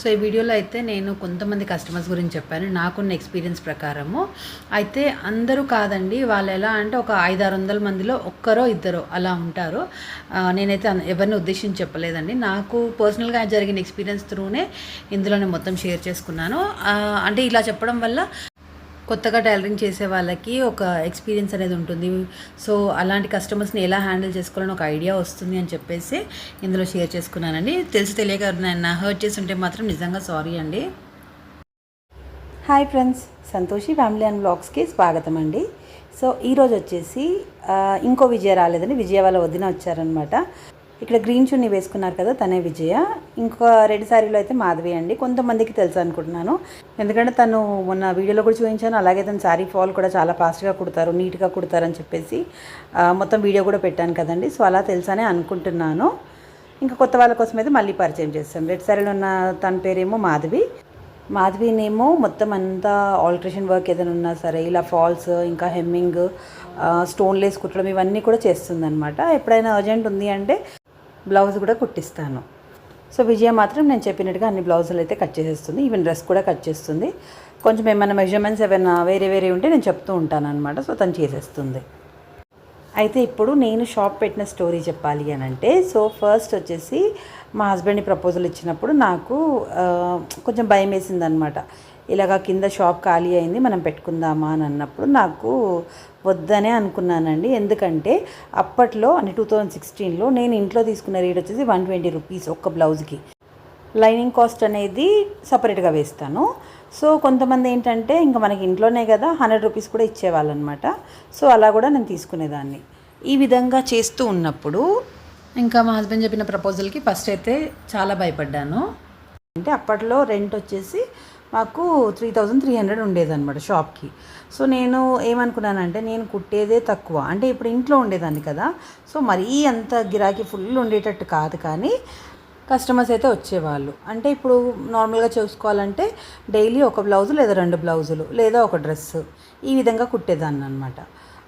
So ఈ వీడియోలో అయితే నేను కొంతమంది కస్టమర్స్ గురించి చెప్పాను. నాకున్న ఎక్స్పీరియన్స్ ప్రకారము. అయితే అందరూ కాదండి వాళ్ళు ఎలా అంటే ఒక ఐదు ఆరు వందల మందిలో ఒక్కరో ఇద్దరో అలా ఉంటారు. నేనైతే ఎవరిని ఉద్దేశించి చెప్పలేదండి. నాకు పర్సనల్గా జరిగిన ఎక్స్పీరియన్స్ త్రూనే ఇందులోనే మొత్తం షేర్ చేసుకున్నాను. అంటే ఇలా చెప్పడం వల్ల కొత్తగా టైలరింగ్ చేసే వాళ్ళకి ఒక ఎక్స్పీరియన్స్ అనేది ఉంటుంది. సో అలాంటి కస్టమర్స్ని ఎలా హ్యాండిల్ చేసుకోవాలని ఒక ఐడియా వస్తుంది అని చెప్పేసి ఇందులో షేర్ చేసుకున్నానండి. తెలిసి తెలియక నేను హర్ట్ చేసి ఉంటే మాత్రం నిజంగా సారీ అండి. Hi friends Santoshi family and బ్లాగ్స్కి స్వాగతం అండి. సో ఈరోజు వచ్చేసి ఇంకో విజయ రాలేదని విజయవాడ వదిన వచ్చారనమాట ఇక్కడ గ్రీన్ చున్నీ వేసుకున్నారు కదా తనే విజయ. ఇంకొక రెడ్ శారీలో అయితే మాధవి అండి. కొంతమందికి తెలుసు అనుకుంటున్నాను. ఎందుకంటే తను మొన్న వీడియోలో కూడా చూపించాను. అలాగే తను శారీ ఫాల్ కూడా చాలా ఫాస్ట్గా కుడతారు నీట్గా కుడతారని చెప్పేసి మొత్తం వీడియో కూడా పెట్టాను కదండి. సో అలా తెలుసనే అనుకుంటున్నాను. ఇంకా కొత్త వాళ్ళ కోసం అయితే మళ్ళీ పరిచయం చేస్తాను రెడ్ శారీలో ఉన్న తన పేరేమో మాధవి. మాధవినేమో మొత్తం అంతా ఆల్ట్రేషన్ వర్క్ ఏదైనా ఉన్నా సరే ఇలా ఫాల్స్ ఇంకా హెమ్మింగ్ స్టోన్లెస్ కుట్టడం ఇవన్నీ కూడా చేస్తుందనమాట ఎప్పుడైనా అర్జెంట్ ఉంది అంటే బ్లౌజ్ కూడా కుట్టిస్తాను. సో విజయ మాత్రం నేను చెప్పినట్టుగా అన్ని బ్లౌజులు అయితే కట్ చేసేస్తుంది. ఈవెన్ డ్రెస్ కూడా కట్ చేస్తుంది. కొంచెం ఏమైనా మెజర్మెంట్స్ ఏమైనా వేరే వేరే ఉంటే నేను చెప్తూ ఉంటాను అనమాట సో తను చేసేస్తుంది. అయితే ఇప్పుడు నేను షాప్ పెట్టిన స్టోరీ చెప్పాలి అని అంటే సో ఫస్ట్ వచ్చేసి మా హస్బెండ్ని ప్రపోజల్ ఇచ్చినప్పుడు నాకు కొంచెం భయం వేసింది అనమాట కింద షాప్ ఖాళీ అయింది మనం పెట్టుకుందామా అని అన్నప్పుడు నాకు వద్దనే అనుకున్నానండి. ఎందుకంటే అప్పట్లో అంటే టూ థౌజండ్ సిక్స్టీన్లో నేను ఇంట్లో తీసుకున్న రేట్ వచ్చేసి వన్ ట్వంటీ రూపీస్ ఒక్క బ్లౌజ్కి. లైనింగ్ కాస్ట్ అనేది సపరేట్గా వేస్తాను. సో కొంతమంది ఏంటంటే ఇంకా మనకి ఇంట్లోనే కదా హండ్రెడ్ రూపీస్ కూడా ఇచ్చేవాళ్ళు అనమాట సో అలా కూడా నేను తీసుకునేదాన్ని. ఈ విధంగా చేస్తూ ఉన్నప్పుడు ఇంకా మా హస్బెండ్ చెప్పిన ప్రపోజల్కి ఫస్ట్ అయితే చాలా భయపడ్డాను. అంటే అప్పట్లో రెంట్ వచ్చేసి మాకు త్రీ థౌజండ్ త్రీ హండ్రెడ్ ఉండేదన్నమాట షాప్కి. సో నేను ఏమనుకున్నానంటే నేను కుట్టేదే తక్కువ. అంటే ఇప్పుడు ఇంట్లో ఉండేదాన్ని కదా. సో మరీ అంత గిరాకీ ఫుల్ ఉండేటట్టు కాదు కానీ కస్టమర్స్ అయితే వచ్చేవాళ్ళు. అంటే ఇప్పుడు నార్మల్గా చూసుకోవాలంటే డైలీ ఒక బ్లౌజు లేదా రెండు బ్లౌజులు లేదా ఒక డ్రెస్సు ఈ విధంగా కుట్టేదాన్ని అనమాట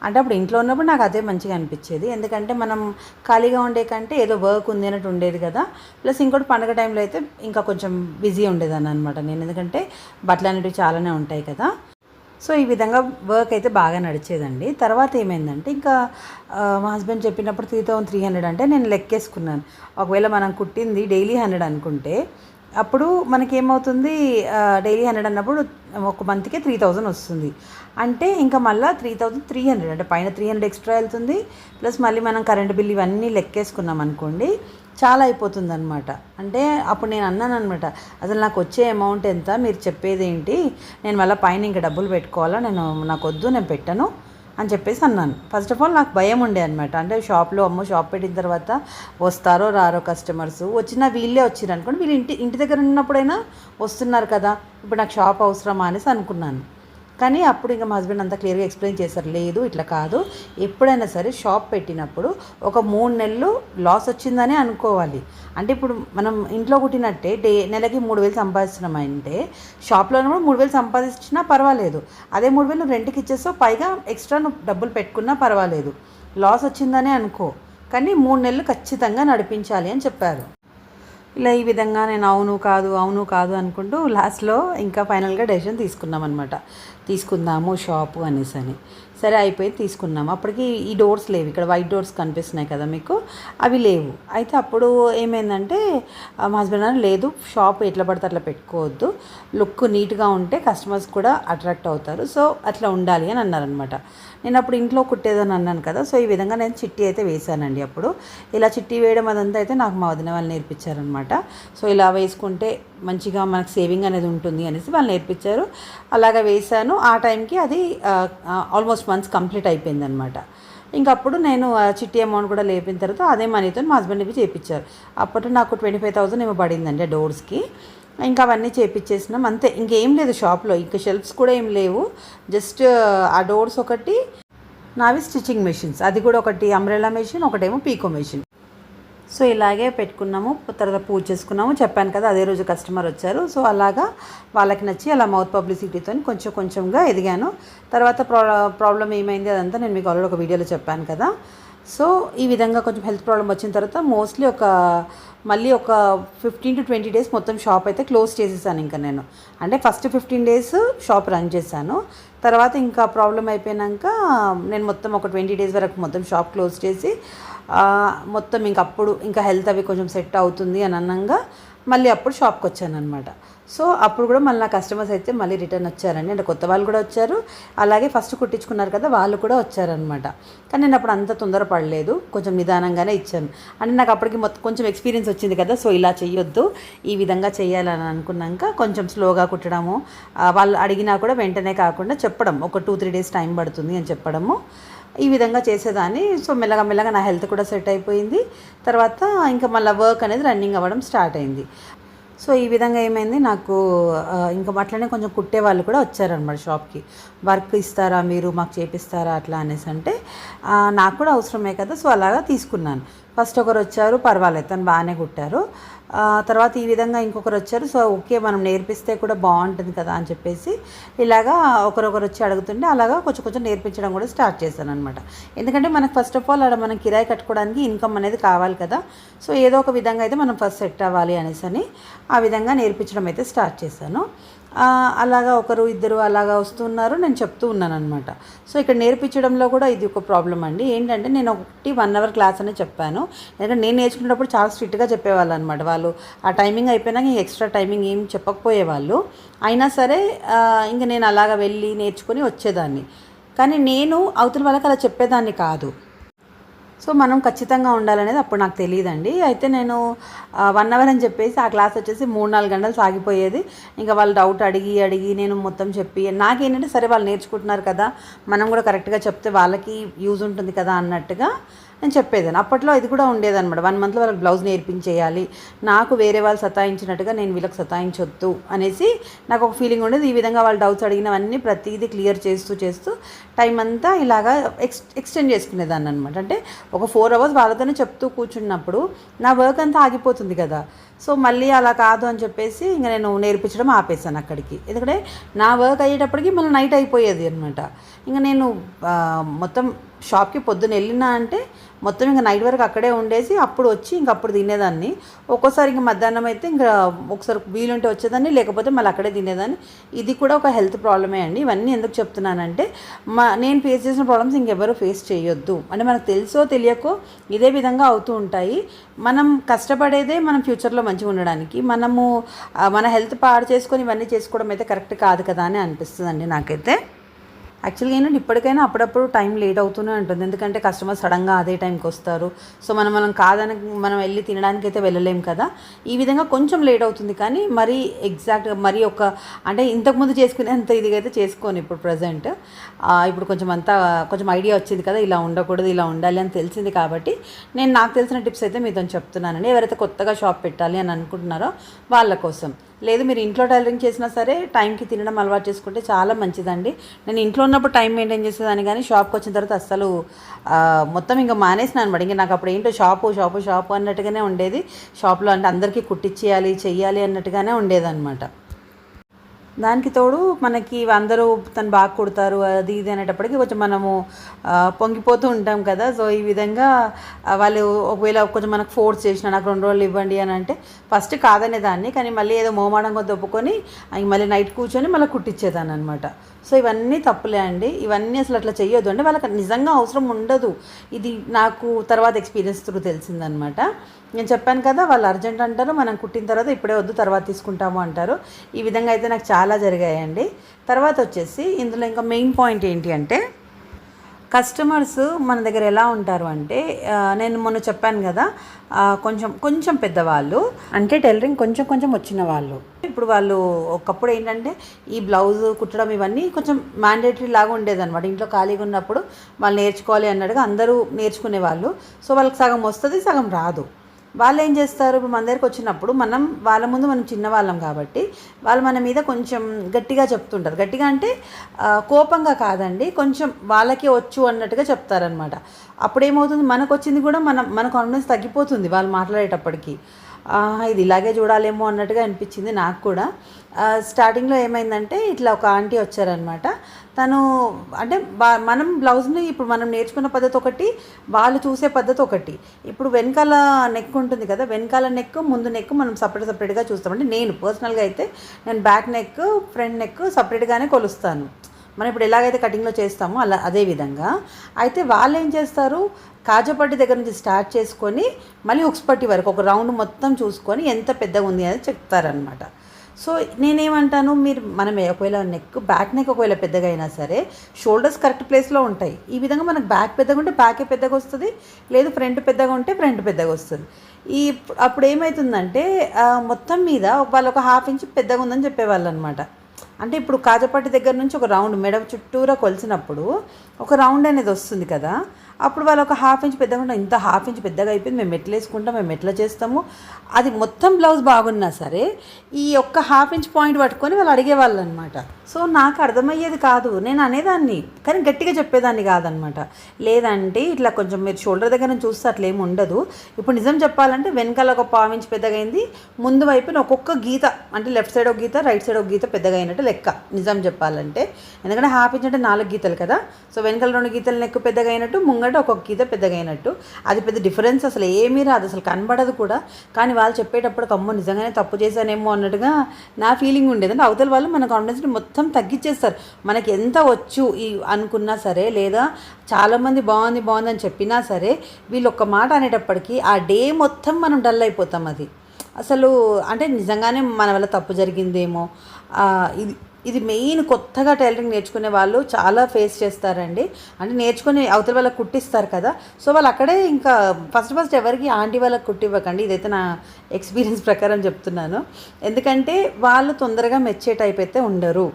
అంటే అప్పుడు ఇంట్లో ఉన్నప్పుడు నాకు అదే మంచిగా అనిపించేది. ఎందుకంటే మనం ఖాళీగా ఉండే కంటే ఏదో వర్క్ ఉంది అన్నట్టు ఉండేది కదా. ప్లస్ ఇంకోటి పండగ టైంలో అయితే ఇంకా కొంచెం బిజీ ఉండేదాన్ని అనమాట నేను. ఎందుకంటే బట్టలు అనేవి చాలానే ఉంటాయి కదా. సో ఈ విధంగా వర్క్ అయితే బాగా నడిచేదండి. తర్వాత ఏమైందంటే ఇంకా మా హస్బెండ్ చెప్పినప్పుడు త్రీ థౌసండ్ త్రీ హండ్రెడ్ అంటే నేను లెక్కేసుకున్నాను. ఒకవేళ మనం కుట్టింది డైలీ హండ్రెడ్ అనుకుంటే అప్పుడు మనకేమవుతుంది డైలీ హండ్రెడ్ అన్నప్పుడు ఒక మంత్కే త్రీ థౌజండ్ వస్తుంది. అంటే ఇంకా మళ్ళీ త్రీ థౌజండ్ త్రీ హండ్రెడ్ అంటే పైన త్రీ హండ్రెడ్ ఎక్స్ట్రా వెళ్తుంది ప్లస్ మళ్ళీ మనం కరెంట్ బిల్ ఇవన్నీ లెక్కేసుకున్నాం అనుకోండి చాలా అయిపోతుంది అనమాట అంటే అప్పుడు నేను అన్నాను అనమాట అసలు నాకు వచ్చే అమౌంట్ ఎంత? మీరు చెప్పేది ఏంటి నేను మళ్ళీ పైన ఇంకా డబ్బులు పెట్టుకోవాలా? నేను నాకు వద్దు నేను పెట్టను. అని చెప్పేసి అన్నాను. ఫస్ట్ ఆఫ్ ఆల్ నాకు భయం ఉండే అనమాట అంటే షాప్లో అమ్మో షాప్ పెట్టిన తర్వాత వస్తారో రారో కస్టమర్స్ వచ్చినా వీళ్ళే వచ్చారు అనుకోండి వీళ్ళు ఇంటి ఇంటి దగ్గర ఉన్నప్పుడైనా వస్తున్నారు కదా ఇప్పుడు నాకు షాప్ అవసరమా అనేసి అనుకున్నాను. కానీ అప్పుడు ఇంకా మా హస్బెండ్ అంతా క్లియర్గా ఎక్స్ప్లెయిన్ చేశారు లేదు ఇట్లా కాదు. ఎప్పుడైనా సరే షాప్ పెట్టినప్పుడు ఒక మూడు నెలలు లాస్ వచ్చిందని అనుకోవాలి. అంటే ఇప్పుడు మనం ఇంట్లో కుట్టినట్టే డే నెలకి మూడు వేలు సంపాదిస్తున్నామంటే షాప్లో కూడా మూడు వేలు సంపాదించినా పర్వాలేదు. అదే మూడు వేలు రెంట్కి ఇచ్చేసో పైగా ఎక్స్ట్రా నువ్వు డబ్బులు పెట్టుకున్నా పర్వాలేదు. లాస్ వచ్చిందనే అనుకో. కానీ మూడు నెలలు ఖచ్చితంగా నడిపించాలి అని చెప్పారు. ఇలా ఈ విధంగా నేను అవును కాదు అవును కాదు అనుకుంటూ లాస్ట్లో ఇంకా ఫైనల్గా డెసిషన్ తీసుకున్నాం అనమాట తీసుకుందాము షాపు అనేసి అని. సరే అయిపోయి తీసుకున్నాము. అప్పటికి ఈ డోర్స్ లేవు. ఇక్కడ వైట్ డోర్స్ కనిపిస్తున్నాయి కదా మీకు. అవి లేవు. అయితే అప్పుడు ఏమైందంటే మా హస్బెండ్ అని లేదు షాప్ ఎట్లా పడితే అట్లా పెట్టుకోవద్దు. లుక్ నీట్గా ఉంటే కస్టమర్స్ కూడా అట్రాక్ట్ అవుతారు. సో అట్లా ఉండాలి అని అన్నారనమాట నేను అప్పుడు ఇంట్లో కుట్టేదని అన్నాను కదా సో ఈ విధంగా నేను చిట్టి అయితే వేశానండి అప్పుడు. ఇలా చిట్టి వేయడం అదంతా అయితే నాకు మా వదిన వాళ్ళు నేర్పించారనమాట సో ఇలా వేసుకుంటే మంచిగా మనకు సేవింగ్ అనేది ఉంటుంది అనేసి వాళ్ళు నేర్పించారు. అలాగా వేశాను. ఆ టైంకి అది ఆల్మోస్ట్ మంత్స్ కంప్లీట్ అయిపోయిందనమాట ఇంకప్పుడు నేను ఆ చిట్టి అమౌంట్ కూడా లేపిన తర్వాత అదే మనీతో మా హస్బెండ్ ఇవి చేయించారు అప్పట్లో నాకు ట్వంటీ ఫైవ్ థౌసండ్ ఏమో పడిందండి డోర్స్కి. ఇంకా అవన్నీ చేపించేసినాం అంతే ఇంకేం లేదు షాప్లో. ఇంకా షెల్ఫ్స్ కూడా ఏం లేవు. జస్ట్ ఆ డోర్స్ ఒకటి నావి స్టిచ్చింగ్ మెషిన్స్. అది కూడా ఒకటి అంబ్రెలా మెషిన్ ఒకటేమో పీకో మెషిన్. సో ఇలాగే పెట్టుకున్నాము. తర్వాత పూజ చేసుకున్నాము. చెప్పాను కదా అదే రోజు కస్టమర్ వచ్చారు. సో అలాగా వాళ్ళకి నచ్చి అలా మౌత్ పబ్లిసిటీతో కొంచెం కొంచెంగా ఎదిగాను. తర్వాత ప్రా ప్రాబ్లం ఏమైంది అదంతా నేను మీకు ఆల్రెడీ ఒక వీడియోలో చెప్పాను కదా. సో ఈ విధంగా కొంచెం హెల్త్ ప్రాబ్లం వచ్చిన తర్వాత మోస్ట్లీ ఒక మళ్ళీ ఒక ఫిఫ్టీన్ టు ట్వంటీ డేస్ మొత్తం షాప్ అయితే క్లోజ్ చేసేసాను ఇంకా నేను. అంటే first fifteen days shop run చేశాను. తర్వాత ఇంకా ప్రాబ్లం అయిపోయినాక నేను మొత్తం ఒక ట్వంటీ డేస్ వరకు మొత్తం షాప్ క్లోజ్ చేసి మొత్తం ఇంక అప్పుడు ఇంకా హెల్త్ అవి కొంచెం సెట్ అవుతుంది అని అన్నంగా మళ్ళీ అప్పుడు షాప్కి వచ్చాను అనమాట సో అప్పుడు కూడా మళ్ళీ నా కస్టమర్స్ అయితే మళ్ళీ రిటర్న్ వచ్చారండి. అంటే కొత్త వాళ్ళు కూడా వచ్చారు. అలాగే ఫస్ట్ కుట్టించుకున్నారు కదా వాళ్ళు కూడా వచ్చారనమాట కానీ నేను అప్పుడు అంత తొందరపడలేదు కొంచెం నిదానంగానే ఇచ్చాను. అంటే నాకు అప్పటికి మొత్తం కొంచెం ఎక్స్పీరియన్స్ వచ్చింది కదా సో ఇలా చేయొద్దు ఈ విధంగా చేయాలని అనుకున్నాక కొంచెం స్లోగా కుట్టడము వాళ్ళు అడిగినా కూడా వెంటనే కాకుండా చెప్పడం. ఒక టూ త్రీ డేస్ టైం పడుతుంది అని చెప్పడము. ఈ విధంగా చేసేదాన్ని. సో మెల్లగా మెల్లగా నా హెల్త్ కూడా సెట్ అయిపోయింది. తర్వాత ఇంకా మళ్ళీ వర్క్ అనేది రన్నింగ్ అవ్వడం స్టార్ట్ అయింది. సో ఈ విధంగా ఏమైంది? నాకు ఇంకా అట్లనే కొంచెం కుట్టే వాళ్ళు కూడా వచ్చారనమాట షాప్కి. వర్క్ ఇస్తారా మీరు? మాకు చేపిస్తారా? అట్లా అనేసి అంటే నాకు కూడా అవసరమే కదా సో అలాగా తీసుకున్నాను. ఫస్ట్ ఒకరు వచ్చారు పర్వాలేదు తను బాగానే కుట్టారు. తర్వాత ఈ విధంగా ఇంకొకరు వచ్చారు. సో ఓకే మనం నేర్పిస్తే కూడా బాగుంటుంది కదా అని చెప్పేసి ఇలాగా ఒకరొకరు వచ్చి అడుగుతుంటే అలాగా కొంచెం కొంచెం నేర్పించడం కూడా స్టార్ట్ చేశాను అనమాట ఎందుకంటే మనకు ఫస్ట్ ఆఫ్ ఆల్ అక్కడ మనం కిరాయి కట్టుకోవడానికి ఇన్కమ్ అనేది కావాలి కదా. సో ఏదో ఒక విధంగా అయితే మనం ఫస్ట్ సెట్ అవ్వాలి అనేసి అని ఆ విధంగా నేర్పించడం అయితే స్టార్ట్ చేశాను. అలాగా ఒకరు ఇద్దరు అలాగా వస్తున్నారు నేను చెప్తూ ఉన్నాను అనమాట సో ఇక్కడ నేర్పించడంలో కూడా ఇది ఒక ప్రాబ్లం అండి. ఏంటంటే నేను ఒకటి వన్ అవర్ క్లాస్ అని చెప్పాను. ఎందుకంటే నేను నేర్చుకునేటప్పుడు చాలా స్ట్రిక్ట్గా చెప్పేవాళ్ళు అనమాట వాళ్ళు ఆ టైమింగ్ అయిపోయినాక ఎక్స్ట్రా టైమింగ్ ఏం చెప్పకపోయేవాళ్ళు. అయినా సరే ఇంక నేను అలాగ వెళ్ళి నేర్చుకొని వచ్చేదాన్ని. కానీ నేను అవతల వాళ్ళకి అలా చెప్పేదాన్ని కాదు. సో మనం ఖచ్చితంగా ఉండాలనేది అప్పుడు నాకు తెలియదండి అయితే నేను వన్ అవర్ అని చెప్పేసి ఆ క్లాస్ వచ్చేసి మూడు నాలుగు గంటలు సాగిపోయేది. ఇంకా వాళ్ళు డౌట్ అడిగి అడిగి నేను మొత్తం చెప్పి నాకేంటంటే సరే వాళ్ళు నేర్చుకుంటున్నారు కదా మనం కూడా కరెక్ట్గా చెప్తే వాళ్ళకి యూజ్ ఉంటుంది కదా అన్నట్టుగా నేను చెప్పేదాన్ని. అప్పట్లో ఇది కూడా ఉండేదన్నమాట. వన్ మంత్లో వాళ్ళకి బ్లౌజ్ నేర్పించేయాలి. నాకు వేరే వాళ్ళు సతాయించినట్టుగా నేను వీళ్ళకి సతాయించొద్దు అనేసి నాకు ఒక ఫీలింగ్ ఉండేది. ఈ విధంగా వాళ్ళు డౌట్స్ అడిగినవన్నీ ప్రతిదీ క్లియర్ చేస్తూ చేస్తూ టైం అంతా ఇలాగా ఎక్స్ ఎక్స్టెండ్ చేసుకునేదాన్ని అనమాట అంటే ఒక ఫోర్ అవర్స్ వాళ్ళతోనే చెప్తూ కూర్చున్నప్పుడు నా వర్క్ అంతా ఆగిపోతుంది కదా. సో మళ్ళీ అలా కాదు అని చెప్పేసి ఇంకా నేను నేర్పించడం ఆపేసాను అక్కడికి. ఎందుకంటే నా వర్క్ అయ్యేటప్పటికి మళ్ళీ నైట్ అయిపోయేది అనమాట ఇంకా నేను మొత్తం షాప్కి పొద్దున వెళ్ళినా అంటే మొత్తం ఇంకా నైట్ వరకు అక్కడే ఉండేసి అప్పుడు వచ్చి ఇంక అప్పుడు తినేదాన్ని. ఒక్కోసారి ఇంకా మధ్యాహ్నం అయితే ఇంకా ఒకసారి వీలుంటే వచ్చేదాన్ని లేకపోతే మళ్ళీ అక్కడే తినేదాన్ని. ఇది కూడా ఒక హెల్త్ ప్రాబ్లమే అండి. ఇవన్నీ ఎందుకు చెప్తున్నానంటే మా నేను ఫేస్ చేసిన ప్రాబ్లమ్స్ ఇంకెవరు ఫేస్ చేయొద్దు. అంటే మనకు తెలుసో తెలియకో ఇదే విధంగా అవుతూ ఉంటాయి. మనం కష్టపడేదే మనం ఫ్యూచర్లో మంచిగా ఉండడానికి. మనము మన హెల్త్ పాడు చేసుకొని ఇవన్నీ చేసుకోవడం అయితే కరెక్ట్ కాదు కదా అని అనిపిస్తుందండి నాకైతే. యాక్చువల్గా ఏంటంటే ఇప్పటికైనా అప్పుడప్పుడు టైం లేట్ అవుతూనే ఉంటుంది. ఎందుకంటే కస్టమర్ సడన్గా అదే టైంకి వస్తారు. సో మనం మనం కాదని మనం వెళ్ళి తినడానికి అయితే వెళ్ళలేం కదా. ఈ విధంగా కొంచెం లేట్ అవుతుంది. కానీ మరీ ఎగ్జాక్ట్గా మరీ ఒక అంటే ఇంతకుముందు చేసుకునేంత ఇదిగా అయితే చేసుకోను ఇప్పుడు ప్రజెంట్ ఇప్పుడు కొంచెం అంతా కొంచెం ఐడియా వచ్చింది కదా ఇలా ఉండకూడదు ఇలా ఉండాలి అని తెలిసింది కాబట్టి నేను నాకు తెలిసిన టిప్స్ అయితే మీతో చెప్తున్నానండి. ఎవరైతే కొత్తగా షాప్ పెట్టాలి అని అనుకుంటున్నారో వాళ్ళ కోసం. లేదు మీరు ఇంట్లో టైలరింగ్ చేసినా సరే టైంకి తినడం అలవాటు చేసుకుంటే చాలా మంచిదండి. నేను ఇంట్లో ఉన్నప్పుడు టైం మెయింటైన్ చేసేదాన్ని కానీ షాప్కి వచ్చిన తర్వాత అస్సలు మొత్తం ఇంకా మానేసినాను అనమాట ఇంకా నాకు అప్పుడు ఏంటో షాపు షాపు షాపు అన్నట్టుగానే ఉండేది. షాప్లో అంటే అందరికీ కుట్టించేయాలి చెయ్యాలి అన్నట్టుగానే ఉండేదన్నమాట. దానికి తోడు మనకి అందరూ తను బాగా కుడతారు అది ఇది అనేటప్పటికి కొంచెం మనము పొంగిపోతూ ఉంటాం కదా. సో ఈ విధంగా వాళ్ళు ఒకవేళ కొంచెం మనకు ఫోర్స్ చేసిన నాకు రెండు రోజులు ఇవ్వండి అని అంటే ఫస్ట్ కాదనే దాన్ని కానీ మళ్ళీ ఏదో మోమాడం కొద్ది ఒప్పుకొని మళ్ళీ నైట్ కూర్చొని మళ్ళీ కుట్టించేదాన్ని అనమాట సో ఇవన్నీ తప్పులే అండి. ఇవన్నీ అసలు అట్లా చేయొద్దు అంటే వాళ్ళకి నిజంగా అవసరం ఉండదు. ఇది నాకు తర్వాత ఎక్స్పీరియన్స్ త్రూ తెలిసిందనమాట నేను చెప్పాను కదా వాళ్ళు అర్జెంట్ అంటారు మనం కుట్టిన తర్వాత ఇప్పుడే వద్దు తర్వాత తీసుకుంటాము అంటారు. ఈ విధంగా అయితే నాకు చాలా జరిగాయండి. తర్వాత వచ్చేసి ఇందులో ఇంకా మెయిన్ పాయింట్ ఏంటి అంటే కస్టమర్స్ మన దగ్గర ఎలా ఉంటారు అంటే నేను మొన్న చెప్పాను కదా కొంచెం కొంచెం పెద్దవాళ్ళు అంటే టైలరింగ్ కొంచెం కొంచెం వచ్చిన వాళ్ళు. ఇప్పుడు వాళ్ళు ఒకప్పుడు ఏంటంటే ఈ బ్లౌజ్ కుట్టడం ఇవన్నీ కొంచెం మ్యాండేటరీ లాగా ఉండేదన్నమాట. ఇంట్లో ఖాళీగా ఉన్నప్పుడు వాళ్ళు నేర్చుకోవాలి అన్నట్టుగా అందరూ నేర్చుకునేవాళ్ళు. సో వాళ్ళకి సగం వస్తుంది సగం రాదు. వాళ్ళు ఏం చేస్తారు? ఇప్పుడు మన దగ్గరికి వచ్చినప్పుడు మనం వాళ్ళ ముందు మనం చిన్నవాళ్ళం కాబట్టి వాళ్ళు మన మీద కొంచెం గట్టిగా చెప్తుంటారు. గట్టిగా అంటే కోపంగా కాదండి. కొంచెం వాళ్ళకే వచ్చు అన్నట్టుగా చెప్తారనమాట అప్పుడు ఏమవుతుంది మనకు వచ్చింది కూడా మనం మన కాన్ఫిడెన్స్ తగ్గిపోతుంది వాళ్ళు మాట్లాడేటప్పటికి. ఇది ఇలాగే చూడాలేమో అన్నట్టుగా అనిపించింది నాకు కూడా. స్టార్టింగ్లో ఏమైందంటే ఇట్లా ఒక ఆంటీ వచ్చారనమాట తను అంటే మనం బ్లౌజ్ని ఇప్పుడు మనం నేర్చుకున్న పద్ధతి ఒకటి వాళ్ళు చూసే పద్ధతి ఒకటి. ఇప్పుడు వెనకాల నెక్ ఉంటుంది కదా వెనకాల నెక్ ముందు నెక్ మనం సపరేట్ సపరేట్గా చూస్తామంటే నేను పర్సనల్గా అయితే నేను బ్యాక్ నెక్ ఫ్రంట్ నెక్ సపరేట్గానే కొలుస్తాను. మనం ఇప్పుడు ఎలాగైతే కటింగ్లో చేస్తామో అలా అదే విధంగా. అయితే వాళ్ళు ఏం చేస్తారు? కాజపట్టి దగ్గర నుంచి స్టార్ట్ చేసుకొని మళ్ళీ ఉక్స్పట్టి వరకు ఒక రౌండ్ మొత్తం చూసుకొని ఎంత పెద్దగా ఉంది అనేది చెప్తారనమాట సో నేనేమంటాను? మీరు మనం ఒకవేళ నెక్ బ్యాక్ నెక్ ఒకవేళ పెద్దగా అయినా సరే షోల్డర్స్ కరెక్ట్ ప్లేస్లో ఉంటాయి. ఈ విధంగా మనకు బ్యాక్ పెద్దగా ఉంటే బ్యాకే పెద్దగా వస్తుంది లేదు ఫ్రంట్ పెద్దగా ఉంటే ఫ్రంట్ పెద్దగా వస్తుంది. ఈ అప్పుడు ఏమవుతుందంటే మొత్తం మీద వాళ్ళు ఒక హాఫ్ ఇంచ్ పెద్దగా ఉందని చెప్పేవాళ్ళు అనమాట అంటే ఇప్పుడు కాజపట్టి దగ్గర నుంచి ఒక రౌండ్ మెడ చుట్టూరా కొలిసినప్పుడు ఒక రౌండ్ అనేది వస్తుంది కదా. అప్పుడు వాళ్ళు ఒక హాఫ్ ఇంచ్ పెద్దగా ఉంటాం ఇంత హాఫ్ ఇంచ్ పెద్దగా అయిపోయింది మేము ఎట్లా వేసుకుంటాం మేము ఎట్లా చేస్తాము. అది మొత్తం బ్లౌజ్ బాగున్నా సరే ఈ ఒక్క హాఫ్ ఇంచ్ పాయింట్ పట్టుకొని వాళ్ళు అడిగేవాళ్ళు అనమాట సో నాకు అర్థమయ్యేది కాదు. నేను అనేదాన్ని కానీ గట్టిగా చెప్పేదాన్ని కాదనమాట. లేదంటే ఇట్లా కొంచెం మీరు షోల్డర్ దగ్గర నుంచి చూస్తే అట్లా ఏమి ఉండదు. ఇప్పుడు నిజం చెప్పాలంటే వెనకాల ఒక పావు ఇంచ్ పెద్దగైంది ముందు వైపున ఒక్కొక్క గీత అంటే లెఫ్ట్ సైడ్ ఒక గీత రైట్ సైడ్ ఒక గీత పెద్దగా అయినట్టు లెక్క నిజం చెప్పాలంటే. ఎందుకంటే హాఫ్ ఇంచ్ అంటే నాలుగు గీతలు కదా. సో వెనకాల రెండు గీతలు లెక్క పెద్దగా అయినట్టు ఎందుకంటే ఒక్కొక్క గీత పెద్దగైనట్టు అది పెద్ద డిఫరెన్స్ అసలు ఏమీ రాదు అసలు కనబడదు కూడా. కానీ వాళ్ళు చెప్పేటప్పుడు కమ్మో నిజంగానే తప్పు చేశానేమో అన్నట్టుగా నా ఫీలింగ్ ఉండేది. అంటే అవతల వాళ్ళు మన కాన్ఫిడెన్స్ని మొత్తం తగ్గించేస్తారు మనకి ఎంత వచ్చు ఈ అనుకున్నా సరే లేదా చాలామంది బాగుంది బాగుంది అని చెప్పినా సరే వీళ్ళు ఒక్క మాట అనేటప్పటికీ ఆ డే మొత్తం మనం డల్ అయిపోతాం అది. అసలు అంటే నిజంగానే మన వల్ల తప్పు జరిగిందేమో. ఇది ఇది మెయిన్ కొత్తగా టైలరింగ్ నేర్చుకునే వాళ్ళు చాలా ఫేస్ చేస్తారండి. అంటే నేర్చుకుని అవతల వాళ్ళకి కుట్టిస్తారు కదా. సో వాళ్ళు అక్కడే ఇంకా ఫస్ట్ ఫస్ట్ ఎవరికి ఆంటీ వాళ్ళకి కుట్టివ్వకండి. ఇదైతే నా ఎక్స్పీరియన్స్ ప్రకారం చెప్తున్నాను. ఎందుకంటే వాళ్ళు తొందరగా మెచ్చే టైప్ అయితే ఉండరు.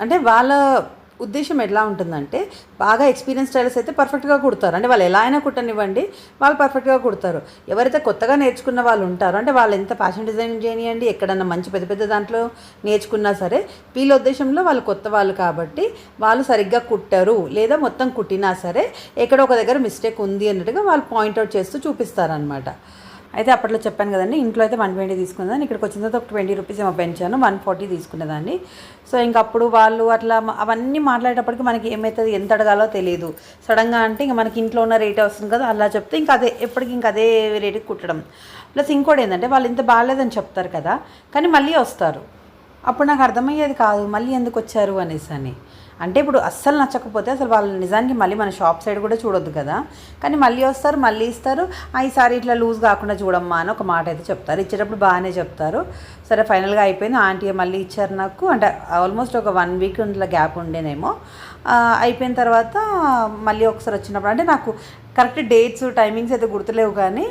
అంటే వాళ్ళ ఉద్దేశం ఎలా ఉంటుందంటే బాగా ఎక్స్పీరియన్స్ టైలర్స్ అయితే పర్ఫెక్ట్గా కుడతారు. అంటే వాళ్ళు ఎలా అయినా కుట్టనివ్వండి వాళ్ళు పర్ఫెక్ట్గా కుడతారు. ఎవరైతే కొత్తగా నేర్చుకున్న వాళ్ళు ఉంటారో అంటే వాళ్ళు ఎంత ఫ్యాషన్ డిజైన్ చేయనియండి ఎక్కడన్నా మంచి పెద్ద పెద్ద దాంట్లో నేర్చుకున్నా సరే వీళ్ళ ఉద్దేశంలో వాళ్ళు కొత్త వాళ్ళు కాబట్టి వాళ్ళు సరిగ్గా కుట్టరు. లేదా మొత్తం కుట్టినా సరే ఎక్కడో ఒక దగ్గర మిస్టేక్ ఉంది అన్నట్టుగా వాళ్ళు పాయింట్అవుట్ చేస్తూ చూపిస్తారనమాట అయితే అప్పట్లో చెప్పాను కదండి ఇంట్లో అయితే వన్ ట్వంటీ తీసుకునేదాన్ని ఇక్కడికి వచ్చిన తర్వాత ఒక ట్వంటీ రూపీస్ ఏమో పెంచాను వన్ ఫార్టీ తీసుకునేదాన్ని. సో ఇంక అప్పుడు వాళ్ళు అట్లా అవన్నీ మాట్లాడేటప్పటికి మనకి ఏమవుతుంది ఎంత అడగాలో తెలియదు సడన్గా అంటే ఇంక మనకి ఇంట్లో ఉన్న రేటే వస్తుంది కదా అలా చెప్తే ఇంకా అదే ఎప్పటికి ఇంక అదే రేటుకి కుట్టడం. ప్లస్ ఇంకోటి ఏంటంటే వాళ్ళు ఇంత బాగాలేదని చెప్తారు కదా కానీ మళ్ళీ వస్తారు. అప్పుడు నాకు అర్థమయ్యేది కాదు మళ్ళీ ఎందుకు వచ్చారు అనేసి అని అంటే ఇప్పుడు అస్సలు నచ్చకపోతే అసలు వాళ్ళు నిజానికి మళ్ళీ మన షాప్ సైడ్ కూడా చూడొద్దు కదా. కానీ మళ్ళీ వస్తారు మళ్ళీ ఇస్తారు. "ఆ, ఈసారి ఇట్లా లూజ్ కాకుండా చూడమ్మా అని ఒక మాట అయితే చెప్తారు. ఇచ్చేటప్పుడు బాగానే చెప్తారు. సరే ఫైనల్గా అయిపోయింది. ఆంటీ మళ్ళీ ఇచ్చారు నాకు. అంటే ఆల్మోస్ట్ ఒక వన్ వీక్ ఇట్లా గ్యాప్ ఉండేనేమో. అయిపోయిన తర్వాత మళ్ళీ ఒకసారి వచ్చినప్పుడు అంటే నాకు కరెక్ట్ డేట్స్ టైమింగ్స్ అయితే గుర్తులేవు కానీ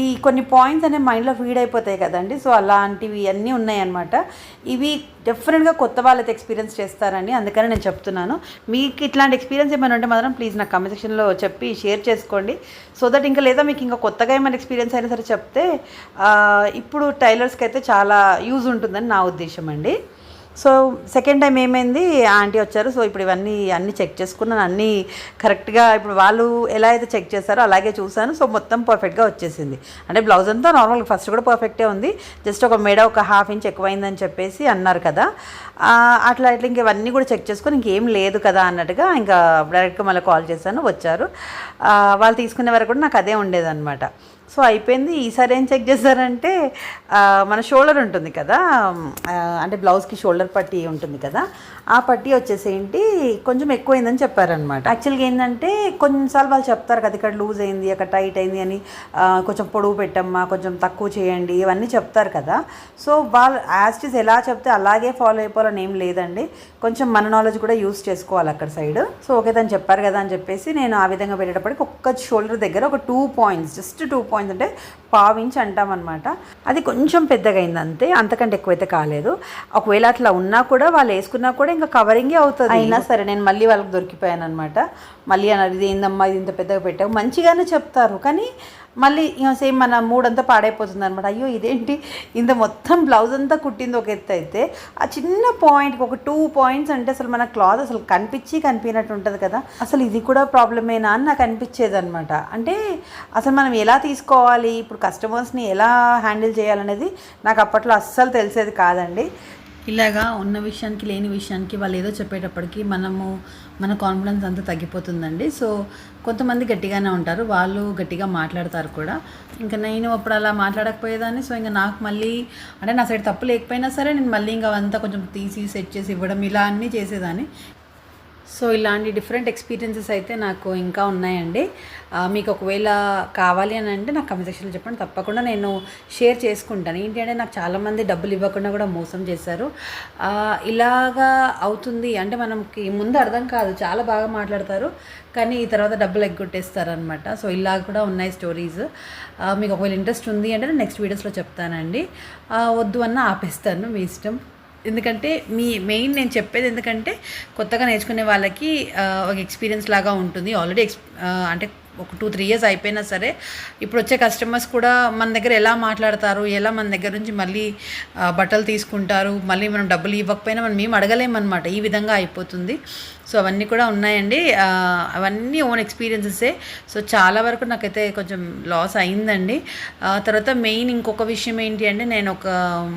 ఈ కొన్ని పాయింట్స్ అనేవి మైండ్లో ఫీడ్ అయిపోతాయి కదండి. సో అలాంటివి అన్నీ ఉన్నాయన్నమాట. ఇవి డెఫినెట్గా కొత్త వాళ్ళైతే ఎక్స్పీరియన్స్ చేస్తారని అందుకని నేను చెప్తున్నాను. మీకు ఇట్లాంటి ఎక్స్పీరియన్స్ ఏమైనా ఉంటే మాత్రం ప్లీజ్ నాకు కమెంట్ సెక్షన్లో చెప్పి షేర్ చేసుకోండి. సో దట్ ఇంకా లేదా మీకు ఇంకా కొత్తగా ఏమైనా ఎక్స్పీరియన్స్ అయినా సరే చెప్తే ఇప్పుడు టైలర్స్కి అయితే చాలా యూజ్ ఉంటుందని నా ఉద్దేశం అండి. సో సెకండ్ టైం ఏమైంది? ఆంటీ వచ్చారు. సో ఇప్పుడు ఇవన్నీ అన్నీ చెక్ చేసుకున్నాను. అన్నీ కరెక్ట్గా ఇప్పుడు వాళ్ళు ఎలా అయితే చెక్ చేస్తారో అలాగే చూశాను. సో మొత్తం పర్ఫెక్ట్గా వచ్చేసింది. అంటే బ్లౌజ్ అంతా నార్మల్గా ఫస్ట్ కూడా పర్ఫెక్టే ఉంది. జస్ట్ ఒక మెడ ఒక హాఫ్ ఇంచ్ ఎక్కువైందని చెప్పేసి అన్నారు కదా. అట్లా ఇట్లా ఇంక ఇవన్నీ కూడా చెక్ చేసుకొని ఇంకేం లేదు కదా అన్నట్టుగా ఇంకా డైరెక్ట్గా మళ్ళీ కాల్ చేశాను వచ్చారు. వాళ్ళు తీసుకునే వరకు కూడా నాకు అదే ఉండేదన్నమాట. సో అయిపోయింది. ఈసారి ఏం చెక్ చేశారంటే మన షోల్డర్ ఉంటుంది కదా అంటే బ్లౌజ్కి షోల్డర్ పట్టీ ఉంటుంది కదా ఆ పట్టీ వచ్చేసి ఏంటి కొంచెం ఎక్కువైందని చెప్పారనమాట యాక్చువల్గా ఏంటంటే కొన్నిసార్లు వాళ్ళు చెప్తారు కదా ఇక్కడ లూజ్ అయింది అక్కడ టైట్ అయింది అని కొంచెం పొడవు పెట్టమ్మా కొంచెం తక్కువ చేయండి ఇవన్నీ చెప్తారు కదా. సో వాళ్ళు యాస్టిస్ ఎలా చెప్తే అలాగే ఫాలో అయిపోవాలని ఏం లేదండి. కొంచెం మన నాలెడ్జ్ కూడా యూస్ చేసుకోవాలి అక్కడ సైడ్. సో ఓకే తను చెప్పారు కదా అని చెప్పేసి నేను ఆ విధంగా పెట్టేటప్పటికి ఒక్క షోల్డర్ దగ్గర ఒక two points just two points అంటే పావించి అంటాం అంటామన్నమాట అది కొంచెం పెద్దగా అయింది అంతే అంతకంటే ఎక్కువైతే కాలేదు. ఒకవేళ అట్లా ఉన్నా కూడా వాళ్ళు వేసుకున్నా కూడా ఇంకా కవరింగే అవుతుంది. అయినా సరే నేను మళ్ళీ వాళ్ళకి దొరికిపోయాను అనమాట మళ్ళీ అన్నారు ఇది ఏందమ్మా ఇది ఇంత పెద్దగా పెట్టావు? మంచిగానే చెప్తారు కానీ మళ్ళీ సేమ్ మన మూడంతా పాడైపోతుంది అనమాట అయ్యో ఇదేంటి? ఇంత మొత్తం బ్లౌజ్ అంతా కుట్టింది ఒక ఎత్తు అయితే ఆ చిన్న పాయింట్కి ఒక టూ పాయింట్స్ అంటే అసలు మన క్లాత్ అసలు కనిపించి కనిపించినట్టు ఉంటుంది కదా. అసలు ఇది కూడా ప్రాబ్లమేనా అని నాకు అనిపించేది అనమాట అంటే అసలు మనం ఎలా తీసుకోవాలి? ఇప్పుడు కస్టమర్స్ని ఎలా హ్యాండిల్ చేయాలనేది నాకు అప్పట్లో అస్సలు తెలిసేది కాదండి. ఇలాగా ఉన్న విషయానికి లేని విషయానికి వాళ్ళు ఏదో చెప్పేటప్పటికి మనము మన కాన్ఫిడెన్స్ అంతా తగ్గిపోతుందండి. సో కొంతమంది గట్టిగానే ఉంటారు. వాళ్ళు గట్టిగా మాట్లాడతారు కూడా. ఇంకా నేను అప్పుడు అలా మాట్లాడకపోయేదాన్ని. సో ఇంకా నాకు మళ్ళీ అంటే నా సైడ్ తప్పు లేకపోయినా సరే నేను మళ్ళీ ఇంకా అంతా కొంచెం తీసి సెట్ చేసి ఇవ్వడం ఇలా అన్నీ చేసేదాన్ని. సో ఇలాంటి డిఫరెంట్ ఎక్స్పీరియన్సెస్ అయితే నాకు ఇంకా ఉన్నాయండి. మీకు ఒకవేళ కావాలి అని అంటే నాకు కమెంట్ సెక్షన్లో చెప్పండి. తప్పకుండా నేను షేర్ చేసుకుంటాను. ఏంటి అంటే నాకు చాలామంది డబ్బులు ఇవ్వకుండా కూడా మోసం చేశారు. ఇలాగా అవుతుంది అంటే మనకి ముందు అర్థం కాదు. చాలా బాగా మాట్లాడతారు. కానీ ఈ తర్వాత డబ్బులు ఎగ్గొట్టేస్తారు అనమాట సో ఇలా కూడా ఉన్నాయి స్టోరీస్ మీకు ఒకవేళ ఇంట్రెస్ట్ ఉంది అంటే నేను నెక్స్ట్ వీడియోస్లో చెప్తానండి. వద్దు అన్న ఆపేస్తాను మీ ఇష్టం. ఎందుకంటే మీ మెయిన్ నేను చెప్పేది ఎందుకంటే కొత్తగా నేర్చుకునే వాళ్ళకి ఒక ఎక్స్పీరియన్స్ లాగా ఉంటుంది. ఆల్రెడీ ఎక్స్ అంటే ఒక టూ త్రీ ఇయర్స్ అయిపోయినా సరే ఇప్పుడు వచ్చే కస్టమర్స్ కూడా మన దగ్గర ఎలా మాట్లాడతారు ఎలా మన దగ్గర నుంచి మళ్ళీ బట్టలు తీసుకుంటారు మళ్ళీ మనం డబ్బులు ఇవ్వకపోయినా మనం మేము అడగలేమన్నమాట. ఈ విధంగా అయిపోతుంది. సో అవన్నీ కూడా ఉన్నాయండి. అవన్నీ ఓన్ ఎక్స్పీరియన్సెసే సో చాలా వరకు నాకైతే కొంచెం లాస్ అయిందండి. తర్వాత మెయిన్ ఇంకొక విషయం ఏంటి అంటే నేను ఒక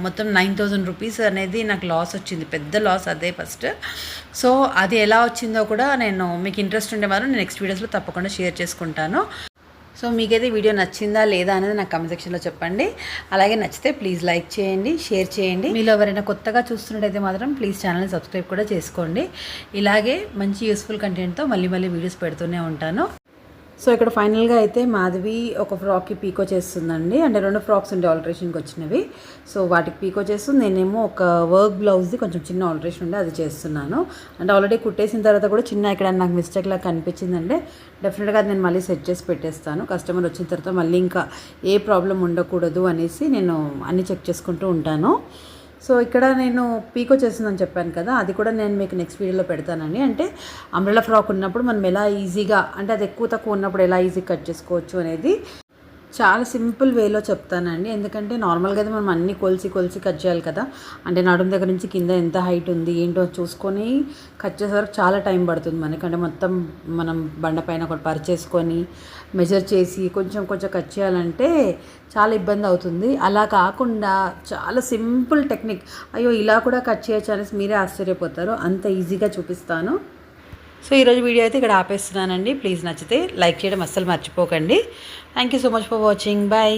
మొత్తం నైన్ థౌజండ్ రూపీస్ అనేది నాకు లాస్ వచ్చింది. పెద్ద లాస్ అదే ఫస్ట్ సో అది ఎలా వచ్చిందో కూడా నేను మీకు ఇంట్రెస్ట్ ఉండే వారు నేను నెక్స్ట్ వీడియోస్లో తప్పకుండా షేర్ చేసుకుంటాను. సో మీకైతే వీడియో నచ్చిందా లేదా అనేది నాకు కమెంట్ సెక్షన్లో చెప్పండి. అలాగే నచ్చితే ప్లీజ్ లైక్ చేయండి షేర్ చేయండి. మీలో ఎవరైనా కొత్తగా చూస్తున్నట్టయితే మాత్రం ప్లీజ్ ఛానల్ని సబ్స్క్రైబ్ కూడా చేసుకోండి. ఇలాగే మంచి యూస్ఫుల్ కంటెంట్తో మళ్ళీ మళ్ళీ వీడియోస్ పెడుతూనే ఉంటాను. సో ఇక్కడ ఫైనల్గా అయితే మాధవి ఒక ఫ్రాక్కి పీకో చేస్తుందండి. అంటే రెండు ఫ్రాక్స్ ఉండే ఆల్టరేషన్కి వచ్చినవి. సో వాటికి పీకో చేస్తుంది. నేనేమో ఒక వర్క్ బ్లౌజ్ది కొంచెం చిన్న ఆల్టరేషన్ ఉండే అది చేస్తున్నాను. అంటే ఆల్రెడీ కుట్టేసిన తర్వాత కూడా చిన్న ఇక్కడ నాకు మిస్టేక్ లాగా కనిపించిందంటే డెఫినెట్గా అది నేను మళ్ళీ సెట్ చేసి పెట్టేస్తాను. కస్టమర్ వచ్చిన తర్వాత మళ్ళీ ఇంకా ఏ ప్రాబ్లం ఉండకూడదు అనేసి నేను అన్నీ చెక్ చేసుకుంటూ ఉంటాను. సో ఇక్కడ నేను పీకో చేస్తుందని చెప్పాను కదా అది కూడా నేను మీకు నెక్స్ట్ వీడియోలో పెడతానండి. అంటే అంబ్రెలా ఫ్రాక్ ఉన్నప్పుడు మనం ఎలా ఈజీగా అంటే అది ఎక్కువ తక్కువ ఉన్నప్పుడు ఎలా ఈజీ కట్ చేసుకోవచ్చు అనేది చాలా సింపుల్ వేలో చెప్తానండి. ఎందుకంటే నార్మల్గా అయితే మనం అన్ని కొలిసి కొలిసి కట్ చేయాలి కదా. అంటే నడుము దగ్గర నుంచి కింద ఎంత హైట్ ఉంది ఏంటో చూసుకొని కట్ చేసే వరకు చాలా టైం పడుతుంది మనకి అంటే మొత్తం మనం బండ పైన ఒకటి పరిచేసుకొని మెజర్ చేసి కొంచెం కొంచెం కట్ చేయాలంటే చాలా ఇబ్బంది అవుతుంది. అలా కాకుండా చాలా సింపుల్ టెక్నిక్. అయ్యో ఇలా కూడా కట్ చేయొచ్చు అనేసి మీరే ఆశ్చర్యపోతారు. అంత ఈజీగా చూపిస్తాను. సో ఈరోజు వీడియో అయితే ఇక్కడ ఆపేస్తున్నానండి. ప్లీజ్ నచ్చితే లైక్ చేయడం అస్సలు మర్చిపోకండి. Thank you so much for watching bye